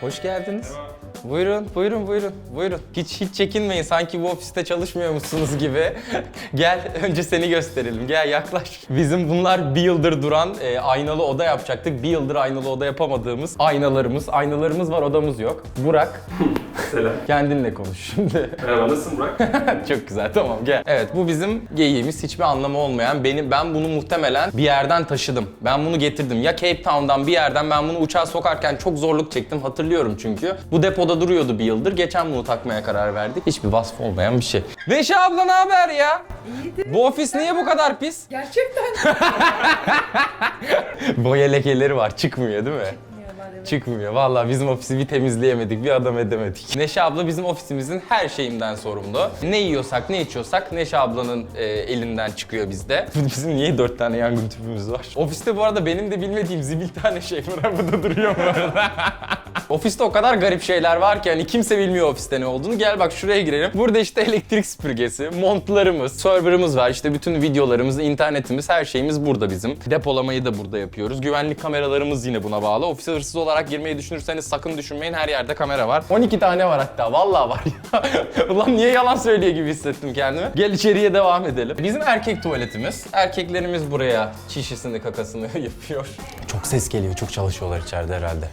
Hoş geldiniz. Buyurun, buyurun, buyurun, buyurun. Hiç hiç çekinmeyin. Sanki bu ofiste çalışmıyormuşsunuz gibi. Gel, önce seni gösterelim. Gel yaklaş. Bizim bunlar bir yıldır duran e, aynalı oda yapacaktık. Bir yıldır aynalı oda yapamadığımız aynalarımız. Aynalarımız var, odamız yok. Burak, Selam. kendinle konuş şimdi. Merhaba nasılsın Burak? Çok güzel tamam gel. Evet bu bizim geyiğimiz hiçbir anlamı olmayan. Benim ben bunu muhtemelen bir yerden taşıdım. Ben bunu getirdim. Ya Cape Town'dan bir yerden ben bunu uçağa sokarken çok zorluk çektim. Hatırlıyorum çünkü. Bu depoda duruyordu bir yıldır. Geçen bunu takmaya karar verdik. Hiçbir vasfı olmayan bir şey. Neşe abla ne haber ya? İyidir. Bu ofis niye bu kadar pis? Gerçekten Boya lekeleri var. Çıkmıyor değil mi? Evet. Çıkmıyor. Vallahi bizim ofisi bir temizleyemedik, bir adam edemedik. Neşe abla bizim ofisimizin her şeyinden sorumlu. Ne yiyorsak, ne içiyorsak Neşe ablanın e, elinden çıkıyor bizde. Bizim niye dört tane yangın tüpümüz var? Ofiste bu arada benim de bilmediğim zibil tane şey var. Bu da duruyor bu arada. Ofiste o kadar garip şeyler var ki hani kimse bilmiyor ofiste ne olduğunu. Gel bak şuraya girelim. Burada işte elektrik süpürgesi, montlarımız, serverımız var. İşte bütün videolarımız, internetimiz, her şeyimiz burada bizim. Depolamayı da burada yapıyoruz. Güvenlik kameralarımız yine buna bağlı. Ofise hırsız olarak girmeyi düşünürseniz sakın düşünmeyin. Her yerde kamera var. 12 tane var hatta. Vallahi var ya. Ulan niye yalan söylüyor gibi hissettim kendimi. Gel içeriye devam edelim. Bizim erkek tuvaletimiz. Erkeklerimiz buraya çişisini kakasını yapıyor. Çok ses geliyor. Çok çalışıyorlar içeride herhalde.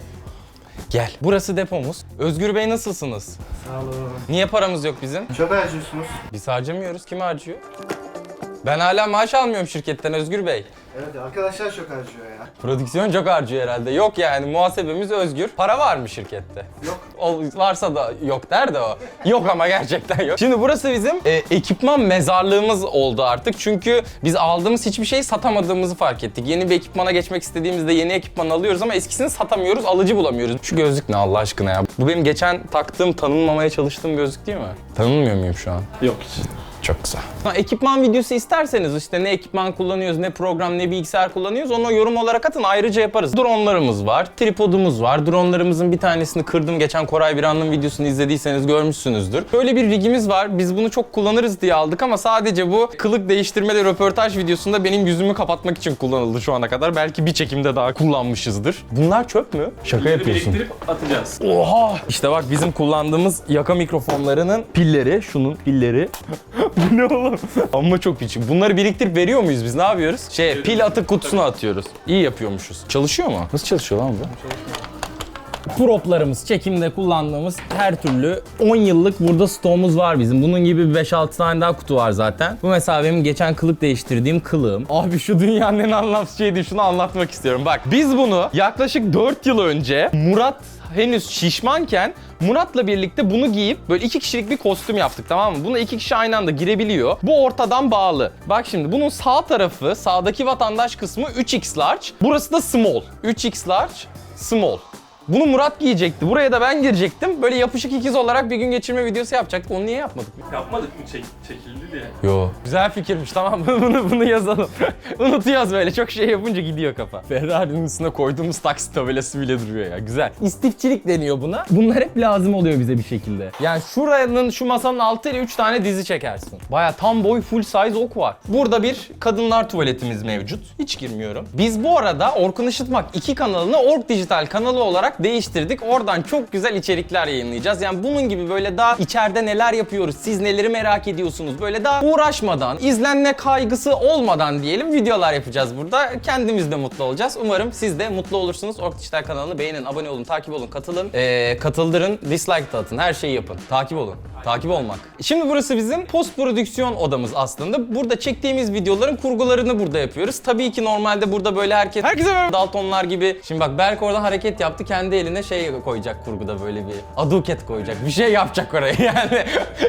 Gel. Burası depomuz. Özgür Bey nasılsınız? Sağ olun. Niye paramız yok bizim? Çok harcıyorsunuz. Biz harcamıyoruz. Kim harcıyor? Ben hala maaş almıyorum şirketten Özgür Bey. Evet arkadaşlar çok harcıyor ya. Prodüksiyon çok harcıyor herhalde. Yok yani muhasebemiz özgür. Para var mı şirkette? Yok. O, varsa da yok der de o. Yok ama gerçekten yok. Şimdi burası bizim e, ekipman mezarlığımız oldu artık. Çünkü biz aldığımız hiçbir şeyi satamadığımızı fark ettik. Yeni bir ekipmana geçmek istediğimizde yeni ekipman alıyoruz ama eskisini satamıyoruz, alıcı bulamıyoruz. Şu gözlük ne Allah aşkına ya? Bu benim geçen taktığım, tanınmamaya çalıştığım gözlük değil mi? Tanınmıyor muyum şu an? Yok hiç. Çok. Ha, ekipman videosu isterseniz işte ne ekipman kullanıyoruz, ne program, ne bilgisayar kullanıyoruz onu yorum olarak atın ayrıca yaparız. Drone'larımız var, tripodumuz var. Drone'larımızın bir tanesini kırdım. Geçen Koray Biran'ın videosunu izlediyseniz görmüşsünüzdür. Böyle bir rigimiz var. Biz bunu çok kullanırız diye aldık ama sadece bu kılık değiştirmeli röportaj videosunda benim yüzümü kapatmak için kullanıldı şu ana kadar. Belki bir çekimde daha kullanmışızdır. Bunlar çöp mü? Şaka yapıyorsun. Biriktirip atacağız. Oha! İşte bak bizim kullandığımız yaka mikrofonlarının pilleri, şunun pilleri. Bu ne oğlum? Amma çok küçük. Bunları biriktirip veriyor muyuz biz? Ne yapıyoruz? Şey, pil atık kutusuna atıyoruz. İyi yapıyormuşuz. Çalışıyor mu? Nasıl çalışıyor lan bu? Proplarımız, çekimde kullandığımız her türlü 10 yıllık burada stoğumuz var bizim. Bunun gibi 5-6 tane daha kutu var zaten. Bu mesela benim geçen kılık değiştirdiğim kılığım. Abi şu dünyanın en anlamsız şeydi şunu anlatmak istiyorum. Bak biz bunu yaklaşık 4 yıl önce Murat henüz şişmanken Murat'la birlikte bunu giyip böyle iki kişilik bir kostüm yaptık tamam mı? Buna iki kişi aynı anda girebiliyor. Bu ortadan bağlı. Bak şimdi bunun sağ tarafı, sağdaki vatandaş kısmı 3x large. Burası da small. 3x large, small. Bunu Murat giyecekti. Buraya da ben girecektim. Böyle yapışık ikiz olarak bir gün geçirme videosu yapacaktık. Onu niye yapmadık? Yapmadık mı çek, çekildi diye. Yo. Güzel fikirmiş tamam bunu bunu yazalım. Unutuyoruz böyle çok şey yapınca gidiyor kafa. Ferrari'nin üstüne koyduğumuz taksi tabelası bile duruyor ya güzel. İstifçilik deniyor buna. Bunlar hep lazım oluyor bize bir şekilde. Yani şuranın şu masanın altıyla 3 tane dizi çekersin. Baya tam boy full size ok var. Burada bir kadınlar tuvaletimiz mevcut. Hiç girmiyorum. Biz bu arada Orkun Işıtmak 2 kanalını Ork Dijital kanalı olarak değiştirdik. Oradan çok güzel içerikler yayınlayacağız. Yani bunun gibi böyle daha içeride neler yapıyoruz, siz neleri merak ediyorsunuz böyle daha uğraşmadan, izlenme kaygısı olmadan diyelim videolar yapacağız burada. Kendimiz de mutlu olacağız. Umarım siz de mutlu olursunuz. Ork Dijital kanalını beğenin, abone olun, takip olun, katılın. Ee, katıldırın, dislike de atın. Her şeyi yapın. Takip olun. Takip olmak. Şimdi burası bizim post prodüksiyon odamız aslında. Burada çektiğimiz videoların kurgularını burada yapıyoruz. Tabii ki normalde burada böyle herkes herkese merhaba. Daltonlar gibi. Şimdi bak Berk orada hareket yaptı. Kendi eline şey koyacak kurguda böyle bir aduket koyacak. Bir şey yapacak oraya yani.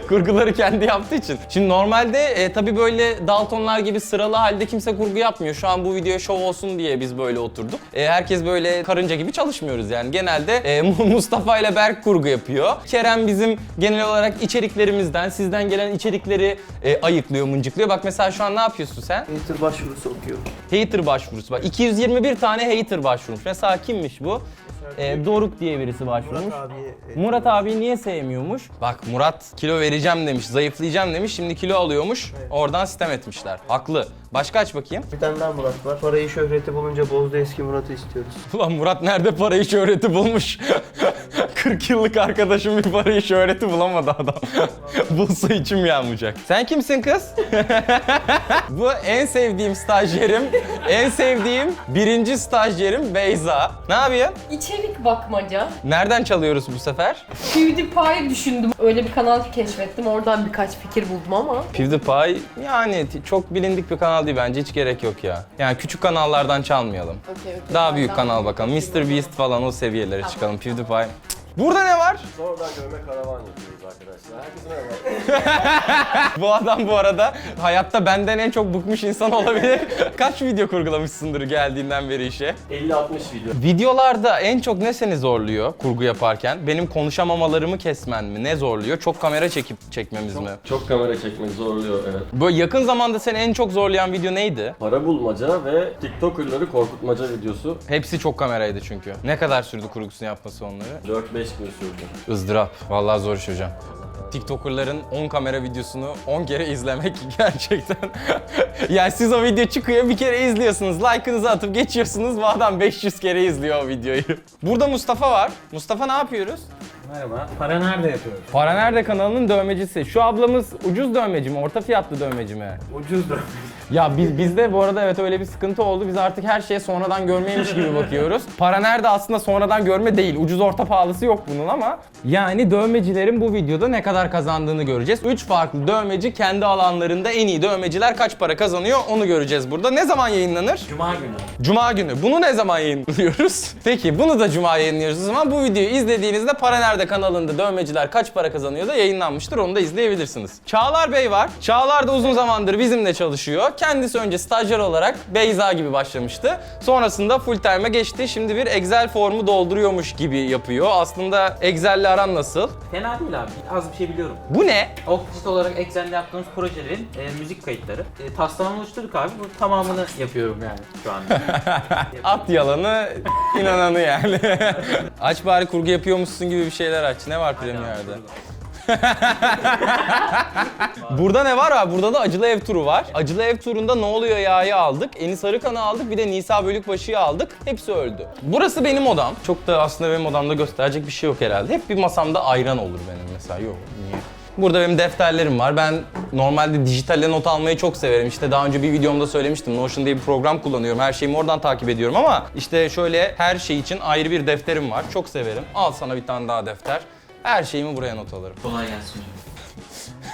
Kurguları kendi yaptığı için. Şimdi normalde e, tabii böyle Daltonlar gibi sıralı halde kimse kurgu yapmıyor. Şu an bu video şov olsun diye biz böyle oturduk. E, herkes böyle karınca gibi çalışmıyoruz yani. Genelde e, Mustafa ile Berk kurgu yapıyor. Kerem bizim genel olarak içeriklerimizden, sizden gelen içerikleri e, ayıklıyor, mıncıklıyor. Bak mesela şu an ne yapıyorsun sen? Hater başvurusu okuyor. Hater başvurusu. Bak 221 tane hater başvurmuş. Mesela kimmiş bu? Ee, Doruk diye birisi başvurmuş. Murat abi e, Murat abi niye sevmiyormuş? Bak Murat kilo vereceğim demiş, zayıflayacağım demiş. Şimdi kilo alıyormuş. Oradan sistem etmişler. Haklı. Başka aç bakayım. bir tane daha Murat var. Parayı şöhreti bulunca bozdu eski Murat'ı istiyoruz. Ulan Murat nerede parayı şöhreti bulmuş? 40 yıllık arkadaşım bir parayı şöhreti bulamadı adam. Bulsa içim yanmayacak. Sen kimsin kız? Bu en sevdiğim stajyerim, en sevdiğim birinci stajyerim Beyza. Ne yapıyorsun? İçerik bakmaca. Nereden çalıyoruz bu sefer? PewDiePie düşündüm. Öyle bir kanal keşfettim. Oradan birkaç fikir buldum ama. PewDiePie yani t- çok bilindik bir kanal değil bence hiç gerek yok ya. Yani küçük kanallardan çalmayalım. Okey, okey. Daha büyük kanal bakalım. Mr. Beast falan o seviyelere çıkalım. PewDiePie. Cık. Burada ne var? Sonradan görme karavan yapıyoruz arkadaşlar. Herkese merhaba. Bu adam bu arada hayatta benden en çok bıkmış insan olabilir. Kaç video kurgulamışsındır geldiğinden beri işe? 50-60 video. Videolarda en çok ne seni zorluyor kurgu yaparken? Benim konuşamamalarımı kesmen mi? Ne zorluyor? Çok kamera çekip çekmemiz mi? Çok kamera çekmek zorluyor evet. Böyle yakın zamanda seni en çok zorlayan video neydi? Para bulmaca ve TikToker'ları korkutmaca videosu Hepsi çok kameraydı çünkü. Ne kadar sürdü kurgusunu yapması onları? 4-5 gün sürdü. ızdırap. Vallahi zor iş hocam. TikToker'ların 10 kamera videosunu 10 kere izlemek gerçekten. yani siz o video çıkıyor bir kere izliyorsunuz. Like'ınızı atıp geçiyorsunuz. Bu adam 500 kere izliyor o videoyu. Burada Mustafa var. Mustafa ne yapıyoruz? Merhaba. Para nerede yapıyoruz? Para Nerede kanalının dövmecisi. Şu ablamız ucuz dövmeci mi, orta fiyatlı dövmeci mi? Ucuz da. Ya biz, bizde bu arada evet öyle bir sıkıntı oldu. Biz artık her şeye sonradan görmeymiş gibi bakıyoruz. Para nerede aslında sonradan görme değil. Ucuz orta pahalısı yok bunun ama. Yani dövmecilerin bu videoda ne kadar kazandığını göreceğiz. 3 farklı dövmeci kendi alanlarında en iyi dövmeciler kaç para kazanıyor onu göreceğiz burada. Ne zaman yayınlanır? Cuma günü. Cuma günü. Bunu ne zaman yayınlıyoruz? Peki bunu da Cuma yayınlıyoruz. O zaman bu videoyu izlediğinizde Para Nerede kanalında dövmeciler kaç para kazanıyor da yayınlanmıştır. Onu da izleyebilirsiniz. Çağlar Bey var. Çağlar da uzun zamandır bizimle çalışıyor. Kendisi önce stajyer olarak Beyza gibi başlamıştı. Sonrasında full time'a geçti. Şimdi bir Excel formu dolduruyormuş gibi yapıyor. Aslında Excel'le aran nasıl? Fena değil abi. Az bir şey biliyorum. Bu ne? Office olarak Excel'de yaptığımız projelerin e, müzik kayıtları. E, taslağını oluşturduk abi. Bu tamamını yapıyorum yani şu anda. At yalanı, inananı yani. aç bari kurgu yapıyormuşsun gibi bir şeyler aç. Ne var Premiere'de? Burada ne var abi? Burada da Acılı Ev turu var. Acılı Ev turunda Ne Oluyor Ya'yı aldık. Enis Arıkan'ı aldık. Bir de Nisa Bölükbaşı'yı aldık. Hepsi öldü. Burası benim odam. Çok da aslında benim odamda gösterecek bir şey yok herhalde. Hep bir masamda ayran olur benim mesela. Yok niye? Burada benim defterlerim var. Ben normalde dijitalle not almayı çok severim. İşte daha önce bir videomda söylemiştim. Notion diye bir program kullanıyorum. Her şeyimi oradan takip ediyorum ama işte şöyle her şey için ayrı bir defterim var. Çok severim. Al sana bir tane daha defter. Her şeyimi buraya not alırım. Kolay gelsin.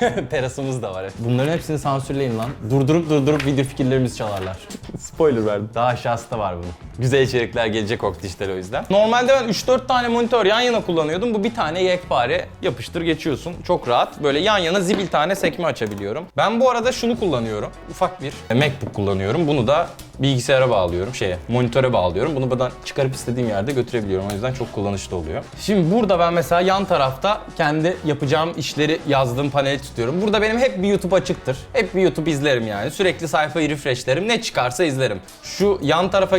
Terasımız da var. Bunların hepsini sansürleyin lan. Durdurup durdurup video fikirlerimizi çalarlar. Spoiler verdim. Daha aşağısı da var bunun. Güzel içerikler gelecek o dijital o yüzden. Normalde ben 3-4 tane monitör yan yana kullanıyordum. Bu bir tane yekpare. Yapıştır geçiyorsun. Çok rahat. Böyle yan yana zibil tane sekme açabiliyorum. Ben bu arada şunu kullanıyorum. Ufak bir MacBook kullanıyorum. Bunu da bilgisayara bağlıyorum. Şeye, monitöre bağlıyorum. Bunu buradan çıkarıp istediğim yerde götürebiliyorum. O yüzden çok kullanışlı oluyor. Şimdi burada ben mesela yan tarafta kendi yapacağım işleri yazdığım paneli tutuyorum. Burada benim hep bir YouTube açıktır. Hep bir YouTube izlerim yani. Sürekli sayfayı refreshlerim. Ne çıkarsa izlerim. Şu yan tarafa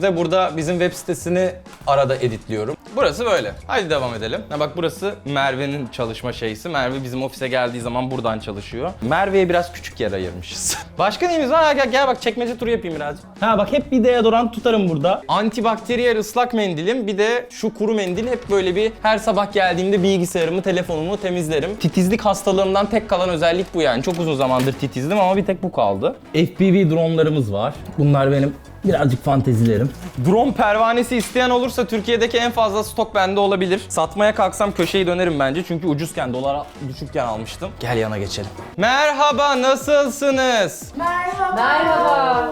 geçtiğimizde burada bizim web sitesini arada editliyorum. Burası böyle. Haydi devam edelim. Ha bak burası Merve'nin çalışma şeysi. Merve bizim ofise geldiği zaman buradan çalışıyor. Merve'ye biraz küçük yer ayırmışız. Başka neyimiz var? Ha, Gel, gel bak çekmece turu yapayım birazcık. Ha bak hep bir deodorant tutarım burada. Antibakteriyel ıslak mendilim. Bir de şu kuru mendil hep böyle bir her sabah geldiğimde bilgisayarımı, telefonumu temizlerim. Titizlik hastalığımdan tek kalan özellik bu yani. Çok uzun zamandır titizdim ama bir tek bu kaldı. FPV dronlarımız var. Bunlar benim birazcık fantezilerim. Drone pervanesi isteyen olursa Türkiye'deki en fazla stok bende olabilir. Satmaya kalksam köşeyi dönerim bence çünkü ucuzken, dolar düşükken almıştım. Gel yana geçelim. Merhaba, nasılsınız? Merhaba.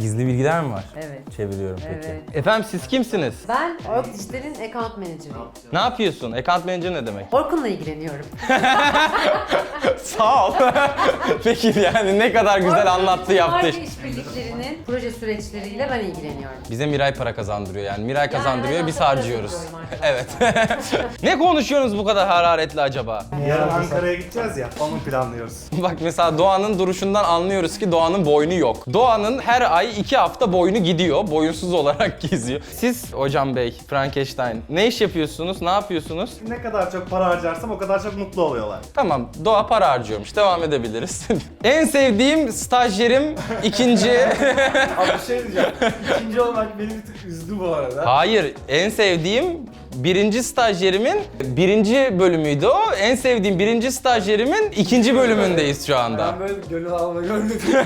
Gizli bilgiler mi var? Evet. Çeviriyorum peki. Evet. Efendim siz kimsiniz? Ben Ork Dijital'in account manager'ıyım. Ne yapıyorsun? Account manager ne demek? Orkun'la ilgileniyorum. Sağ ol. Peki yani ne kadar güzel anlattı yaptı. marka işbirliklerinin proje süreçleriyle ben ilgileniyorum. Bize Miray para kazandırıyor yani. Miray kazandırıyor ben biz harcıyoruz. kazanıyorum arkadaşlar. evet. ne konuşuyorsunuz bu kadar hararetli acaba? Yarın Ankara'ya gideceğiz ya, onu planlıyoruz. Bak mesela Doğan'ın duruşundan anlıyoruz ki Doğan'ın boynu yok. Doğan'ın her ay iki hafta boynu gidiyor. Boyunsuz olarak geziyor. Siz hocam bey, Frankenstein ne iş yapıyorsunuz? Ne yapıyorsunuz? Ne kadar çok para harcarsam o kadar çok mutlu oluyorlar. Tamam, Doğa para harcıyormuş. Devam edebiliriz. en sevdiğim stajyerim ikinci. Abi bir şey diyeceğim. İkinci olmak beni bir tık üzdü bu arada. Hayır, en sevdiğim birinci stajyerimin birinci bölümüydü o. En sevdiğim birinci stajyerimin ikinci bölümündeyiz şu anda. böyle gönül alma gördüm.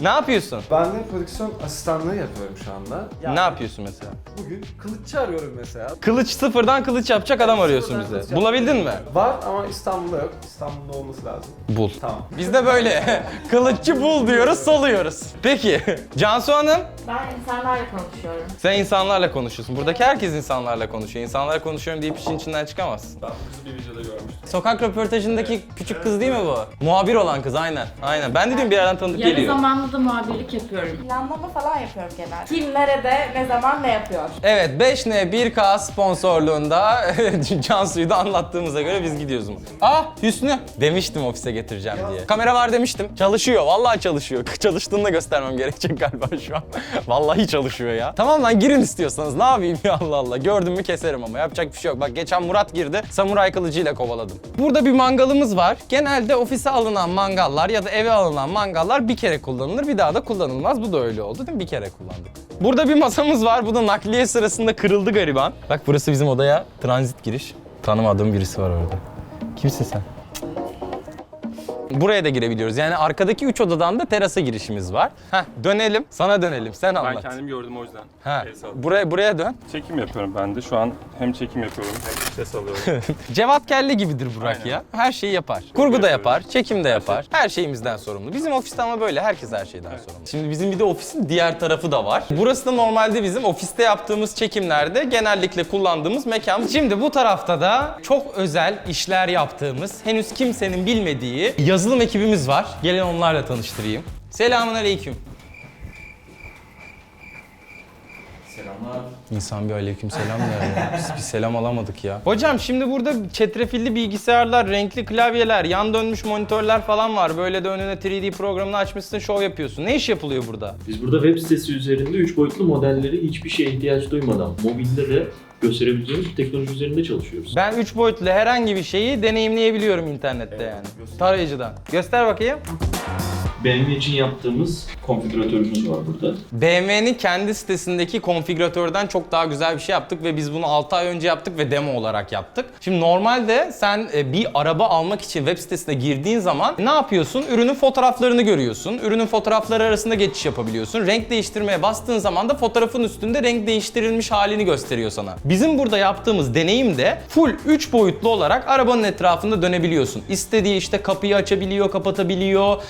Ne yapıyorsun? ben de prodüksiyon asistanlığı yapıyorum şu anda. Ne yapıyorsun mesela? Bugün kılıççı arıyorum mesela. Kılıç sıfırdan kılıç yapacak adam arıyorsun Sıfırdan bize. Bulabildin mi? Var ama İstanbul'da yok. İstanbul'da olması lazım. Bul. Tamam. Biz de böyle kılıççı bul diyoruz, salıyoruz. Peki, Cansu Hanım Ben insanlarla konuşuyorum. sen insanlarla konuşuyorsun. Buradaki herkes insanlarla konuşuyor. İnsanlarla konuşuyorum deyip işin içinden çıkamazsın. Ben bu kızı bir videoda görmüştüm. Sokak röportajındaki küçük kız değil mi bu? Muhabir olan kız aynen. Aynen. Ben dedim bir yerden tanıdık Yarı geliyor. zamanlı da muhabirlik yapıyorum. Planlama falan yapıyorum genelde. Kim nerede, ne zaman ne yapıyor? Evet 5N 1K sponsorluğunda Cansu'yu da anlattığımıza göre biz gidiyoruz. Ah Hüsnü demiştim ofise getireceğim diye. Kamera var demiştim. Çalışıyor vallahi çalışıyor. Çalıştığını da göstermem gerekecek galiba şu an. vallahi çalışıyor ya. Tamam lan girin istiyorsanız ne yapayım ya Allah Allah. Gördüm mü keserim ama yapacak bir şey yok. Bak geçen Murat girdi samuray kılıcıyla kovaladım. Burada bir mangalımız var. Genelde ofise alınan mangallar ya da eve alınan mangallar bir kere kullanılır bir daha da kullanılmaz. Bu da öyle oldu değil mi? Bir kere kullandık. Burada bir masamız var. Bu da nakliye sırasında kırıldı gariban. Bak burası bizim odaya transit giriş. Tanımadığım birisi var orada. Kimsin sen? Buraya da girebiliyoruz. Yani arkadaki üç odadan da terasa girişimiz var. Heh, dönelim. Sana dönelim. Sen Ben anlat. kendim gördüm o yüzden. Ha, El salladım. buraya buraya dön. Çekim yapıyorum ben de. Şu an hem çekim yapıyorum hem ses alıyorum. Cevat Kelli gibidir Burak Aynen. ya. Her şeyi yapar. Kurgu da yapar, çekim de yapar. Her şeyimizden sorumlu. Bizim ofiste ama böyle herkes her şeyden sorumlu. Şimdi bizim bir de ofisin diğer tarafı da var. Burası da normalde bizim ofiste yaptığımız çekimlerde genellikle kullandığımız mekan. Şimdi bu tarafta da çok özel işler yaptığımız, henüz kimsenin bilmediği yazılım ekibimiz var. Gelin onlarla tanıştırayım. Selamun aleyküm. İnsan bir aleyküm selam der ya. Biz bir selam alamadık ya. Hocam şimdi burada çetrefilli bilgisayarlar, renkli klavyeler, yan dönmüş monitörler falan var. Böyle de önüne 3D programını açmışsın, şov yapıyorsun. Ne iş yapılıyor burada? Biz burada web sitesi üzerinde 3 boyutlu modelleri hiçbir şeye ihtiyaç duymadan mobilde de gösterebileceğimiz bir teknoloji üzerinde çalışıyoruz. Ben 3 boyutlu herhangi bir şeyi deneyimleyebiliyorum internette yani. Tarayıcıdan. Göster bakayım. BMW için yaptığımız konfigüratörümüz var burada. BMW'nin kendi sitesindeki konfigüratörden çok daha güzel bir şey yaptık ve biz bunu 6 ay önce yaptık ve demo olarak yaptık. Şimdi normalde sen e, bir araba almak için web sitesine girdiğin zaman ne yapıyorsun? Ürünün fotoğraflarını görüyorsun. Ürünün fotoğrafları arasında geçiş yapabiliyorsun. Renk değiştirmeye bastığın zaman da fotoğrafın üstünde renk değiştirilmiş halini gösteriyor sana. Bizim burada yaptığımız deneyim de full 3 boyutlu olarak arabanın etrafında dönebiliyorsun. İstediği işte kapıyı açabiliyor, kapatabiliyor.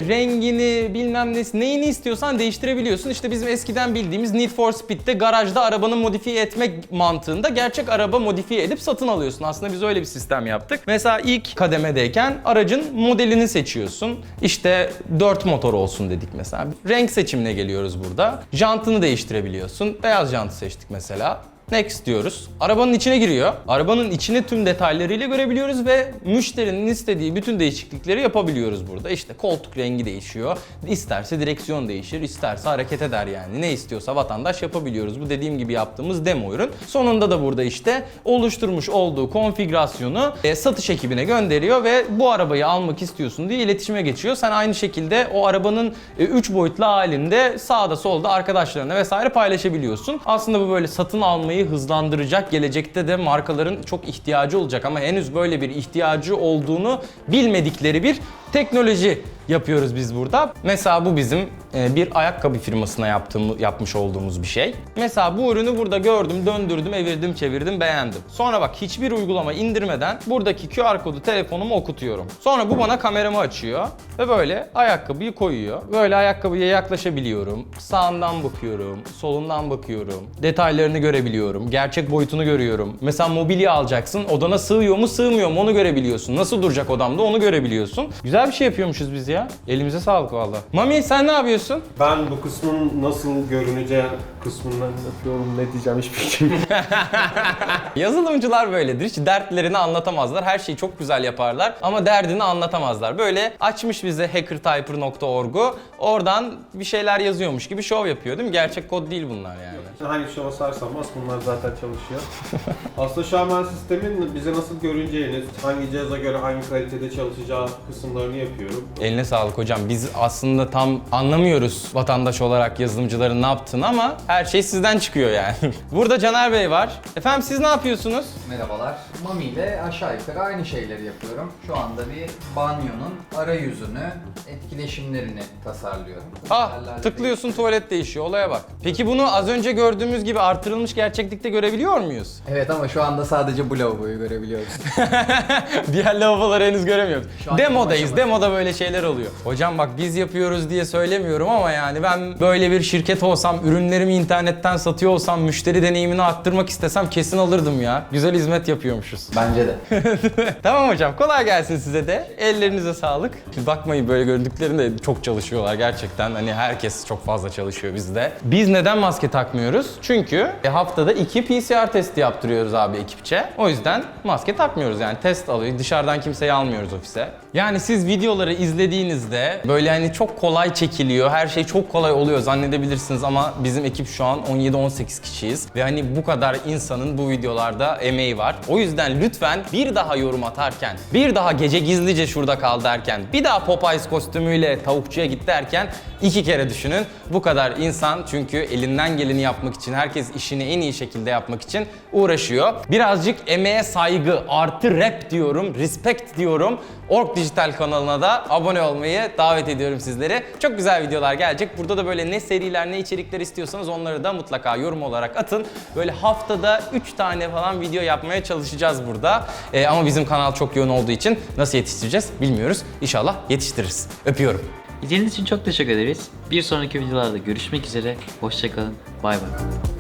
Rengini bilmem nesi neyini istiyorsan değiştirebiliyorsun. İşte bizim eskiden bildiğimiz Need for Speed'de garajda arabanı modifiye etmek mantığında gerçek araba modifiye edip satın alıyorsun. Aslında biz öyle bir sistem yaptık. Mesela ilk kademedeyken aracın modelini seçiyorsun. İşte 4 motor olsun dedik mesela. Renk seçimine geliyoruz burada. Jantını değiştirebiliyorsun. Beyaz jantı seçtik mesela. Next diyoruz. Arabanın içine giriyor. Arabanın içini tüm detaylarıyla görebiliyoruz ve müşterinin istediği bütün değişiklikleri yapabiliyoruz burada. İşte koltuk rengi değişiyor. İsterse direksiyon değişir, isterse hareket eder yani. Ne istiyorsa vatandaş yapabiliyoruz. Bu dediğim gibi yaptığımız demo ürün. Sonunda da burada işte oluşturmuş olduğu konfigürasyonu e, satış ekibine gönderiyor ve bu arabayı almak istiyorsun diye iletişime geçiyor. Sen aynı şekilde o arabanın 3 boyutlu halinde sağda solda arkadaşlarına vesaire paylaşabiliyorsun. Aslında bu böyle satın almayı hızlandıracak. Gelecekte de markaların çok ihtiyacı olacak ama henüz böyle bir ihtiyacı olduğunu bilmedikleri bir teknoloji yapıyoruz biz burada. Mesela bu bizim e, bir ayakkabı firmasına yaptığım, yapmış olduğumuz bir şey. Mesela bu ürünü burada gördüm, döndürdüm, evirdim, çevirdim, beğendim. Sonra bak hiçbir uygulama indirmeden buradaki QR kodu telefonuma okutuyorum. Sonra bu bana kameramı açıyor ve böyle ayakkabıyı koyuyor. Böyle ayakkabıya yaklaşabiliyorum. Sağından bakıyorum, solundan bakıyorum. Detaylarını görebiliyorum. Gerçek boyutunu görüyorum. Mesela mobilya alacaksın. Odana sığıyor mu, sığmıyor mu onu görebiliyorsun. Nasıl duracak odamda onu görebiliyorsun. Güzel bir şey yapıyormuşuz biz ya. Elimize sağlık valla. Mami sen ne yapıyorsun? Ben bu kısmın nasıl görüneceği kısmından yapıyorum ne diyeceğim hiçbir fikrim yok. Yazılımcılar böyledir. Hiç dertlerini anlatamazlar. Her şeyi çok güzel yaparlar ama derdini anlatamazlar. Böyle açmış bize hackertyper.org'u. Oradan bir şeyler yazıyormuş gibi şov yapıyor değil mi? Gerçek kod değil bunlar yani. Hangi şova sarsam bas bunlar zaten çalışıyor. Aslında şu an ben sistemin bize nasıl görüneceğini, hangi cihaza göre hangi kalitede çalışacağı kısımlarını yapıyorum. Eline sağlık hocam. Biz aslında tam anlamıyoruz vatandaş olarak yazılımcıların ne yaptığını ama her şey sizden çıkıyor yani. Burada Caner Bey var. Efendim siz ne yapıyorsunuz? Merhabalar. Mami ile aşağı yukarı aynı şeyleri yapıyorum. Şu anda bir banyonun arayüzünü, etkileşimlerini tasarlıyorum. Ah tıklıyorsun tuvalet değişiyor olaya bak. Peki bunu az önce gördüğümüz gibi artırılmış gerçeklikte görebiliyor muyuz? Evet ama şu anda sadece bu lavaboyu görebiliyoruz. Diğer lavaboları henüz göremiyoruz. Şu an Demodayız. aşaması. Demoda böyle şeyler oluyor. Hocam bak biz yapıyoruz diye söylemiyorum ama yani ben böyle bir şirket olsam, ürünlerimi internetten satıyor olsam, müşteri deneyimini arttırmak istesem kesin alırdım ya. Güzel hizmet yapıyormuşuz. Bence de. tamam hocam kolay gelsin size de. Ellerinize sağlık. Bakmayın böyle gördüklerinde çok çalışıyorlar gerçekten. Hani herkes çok fazla çalışıyor bizde. Biz neden maske takmıyoruz? Çünkü e, haftada iki PCR testi yaptırıyoruz abi ekipçe. O yüzden maske takmıyoruz yani test alıyor. Dışarıdan kimseyi almıyoruz ofise. Yani siz videoları izlediğinizde böyle hani çok kolay çekiliyor. Her şey çok kolay oluyor zannedebilirsiniz ama bizim ekip şu an 17-18 kişiyiz. Ve hani bu kadar insanın bu videolarda emeği var. O yüzden lütfen bir daha yorum atarken, bir daha gece gizlice şurada kal derken, bir daha Popeyes kostümüyle tavukçuya git derken iki kere düşünün. Bu kadar insan çünkü elinden geleni yapmak için, herkes işini en iyi şekilde yapmak için uğraşıyor. Birazcık emeğe saygı artı rap diyorum, respect diyorum. Ork Dijital kanalına da abone olmayı davet ediyorum sizleri. Çok güzel videolar gelecek. Burada da böyle ne seriler ne içerikler istiyorsanız onları da mutlaka yorum olarak atın. Böyle haftada 3 tane falan video yapmaya çalışacağız burada. Ee, ama bizim kanal çok yoğun olduğu için nasıl yetiştireceğiz bilmiyoruz. İnşallah yetiştiririz. Öpüyorum. İzlediğiniz için çok teşekkür ederiz. Bir sonraki videolarda görüşmek üzere. Hoşçakalın. Bay bay.